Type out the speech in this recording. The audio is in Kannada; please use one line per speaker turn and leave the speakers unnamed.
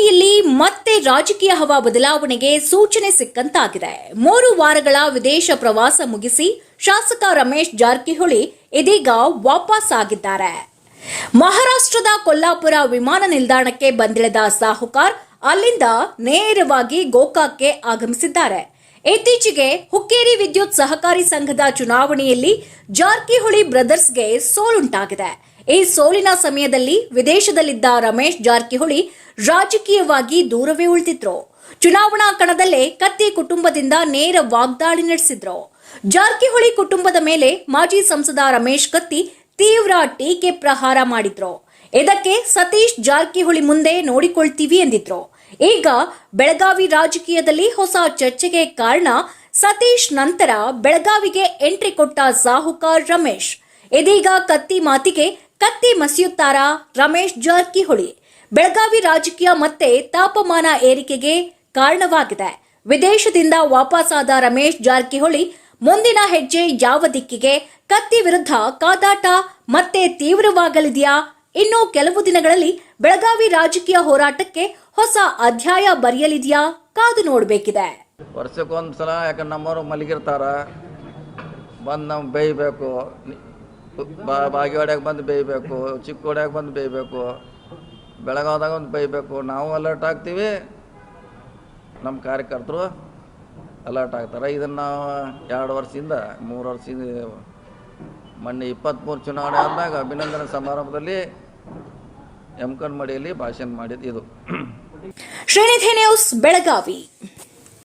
ಬೆಳಗಾವಿಯಲ್ಲಿ ಮತ್ತೆ ರಾಜಕೀಯ ಹವಾ ಬದಲಾವಣೆಗೆ ಸೂಚನೆ ಸಿಕ್ಕಂತಾಗಿದೆ. ಮೂರು ವಾರಗಳ ವಿದೇಶ ಪ್ರವಾಸ ಮುಗಿಸಿ ಶಾಸಕ ರಮೇಶ್ ಜಾರಕಿಹೊಳಿ ಇದೀಗ ವಾಪಸ್ ಆಗಿದ್ದಾರೆ ಮಹಾರಾಷ್ಟ್ರದ ಕೊಲ್ಲಾಪುರ ವಿಮಾನ ನಿಲ್ದಾಣಕ್ಕೆ ಬಂದಿಳಿದ ಸಾಹುಕಾರ್ ಅಲ್ಲಿಂದ ನೇರವಾಗಿ ಗೋಕಾಕ್ಗೆ ಆಗಮಿಸಿದ್ದಾರೆ. ಇತ್ತೀಚೆಗೆ ಹುಕ್ಕೇರಿ ವಿದ್ಯುತ್ ಸಹಕಾರಿ ಸಂಘದ ಚುನಾವಣೆಯಲ್ಲಿ ಜಾರಕಿಹೊಳಿ ಬ್ರದರ್ಸ್ಗೆ ಸೋಲುಂಟಾಗಿದೆ. ಈ ಸೋಲಿನ ಸಮಯದಲ್ಲಿ ವಿದೇಶದಲ್ಲಿದ್ದ ರಮೇಶ್ ಜಾರಕಿಹೊಳಿ ರಾಜಕೀಯವಾಗಿ ದೂರವೇ ಉಳಿದಿದ್ರು. ಚುನಾವಣಾ ಕಣದಲ್ಲೇ ಕತ್ತಿ ಕುಟುಂಬದಿಂದ ನೇರ ವಾಗ್ದಾಳಿ ನಡೆಸಿದ್ರು. ಜಾರಕಿಹೊಳಿ ಕುಟುಂಬದ ಮೇಲೆ ಮಾಜಿ ಸಂಸದ ರಮೇಶ್ ಕತ್ತಿ ತೀವ್ರ ಟೀಕೆ ಪ್ರಹಾರ ಮಾಡಿದ್ರು. ಇದಕ್ಕೆ ಸತೀಶ್ ಜಾರಕಿಹೊಳಿ ಮುಂದೆ ನೋಡಿಕೊಳ್ತೀವಿ ಎಂದಿದ್ರು. ಈಗ ಬೆಳಗಾವಿ ರಾಜಕೀಯದಲ್ಲಿ ಹೊಸ ಚರ್ಚೆಗೆ ಕಾರಣ ಸತೀಶ್ ನಂತರ ಬೆಳಗಾವಿಗೆ ಎಂಟ್ರಿ ಕೊಟ್ಟ ಸಾಹುಕಾರ್ ರಮೇಶ್. ಇದೀಗ ಕತ್ತಿ ಮಾತಿಗೆ ಕತ್ತಿ ಮಸಿಯುತ್ತಾರಾ ರಮೇಶ್ ಜಾರಕಿಹೊಳಿ? ಬೆಳಗಾವಿ ರಾಜಕೀಯ ಮತ್ತೆ ತಾಪಮಾನ ಏರಿಕೆಗೆ ಕಾರಣವಾಗಿದೆ. ವಿದೇಶದಿಂದ ವಾಪಸಾದ ರಮೇಶ್ ಜಾರಕಿಹೊಳಿ ಮುಂದಿನ ಹೆಜ್ಜೆ ಯಾವ ದಿಕ್ಕಿಗೆ? ಕತ್ತಿ ವಿರುದ್ಧ ಕಾದಾಟ ಮತ್ತೆ ತೀವ್ರವಾಗಲಿದೆಯಾ? ಇನ್ನು ಕೆಲವು ದಿನಗಳಲ್ಲಿ ಬೆಳಗಾವಿ ರಾಜಕೀಯ ಹೋರಾಟಕ್ಕೆ ಹೊಸ ಅಧ್ಯಾಯ ಬರೆಯಲಿದೆಯಾ? ಕಾದು ನೋಡಬೇಕಿದೆ.
ವರ್ಷಕ್ಕೊಂದ್ಸಲ ಯಾಕಂದ್ರೆ ನಮ್ಮವರು ಮಲಗಿರ್ತಾರ. ಬಂದು ನಾವು ಬೇಯಬೇಕು. ಬಾ ಬಾಗೇವಾಡ್ಯಾಗ ಬಂದು ಬೇಯಬೇಕು, ಚಿಕ್ಕೋಡ್ಯಾಗ ಬಂದು ಬೇಯಬೇಕು. ಬೆಳಗಾವ್ದಾಗ ಒಂದು ಬೈಬೇಕು ನಾವು ಅಲರ್ಟ್ ಆಗ್ತೀವಿ. ನಮ್ಮ ಕಾರ್ಯಕರ್ತರು ಅಲರ್ಟ್ ಆಗ್ತಾರೆ. ಇದನ್ನು ನಾವು ಎರಡು ವರ್ಷದಿಂದ, ಮೂರು ವರ್ಷದಿಂದ, ಮೊನ್ನೆ ಇಪ್ಪತ್ತ್ಮೂರು ಚುನಾವಣೆ ಆದಾಗ ಅಭಿನಂದನೆ ಸಮಾರಂಭದಲ್ಲಿ ಎಮ್ಕನ್ ಮಡಿಯಲ್ಲಿ ಭಾಷಣ ಮಾಡಿದ್ದು ಇದು.
ಶ್ರೀನಿಧಿ ನ್ಯೂಸ್, ಬೆಳಗಾವಿ.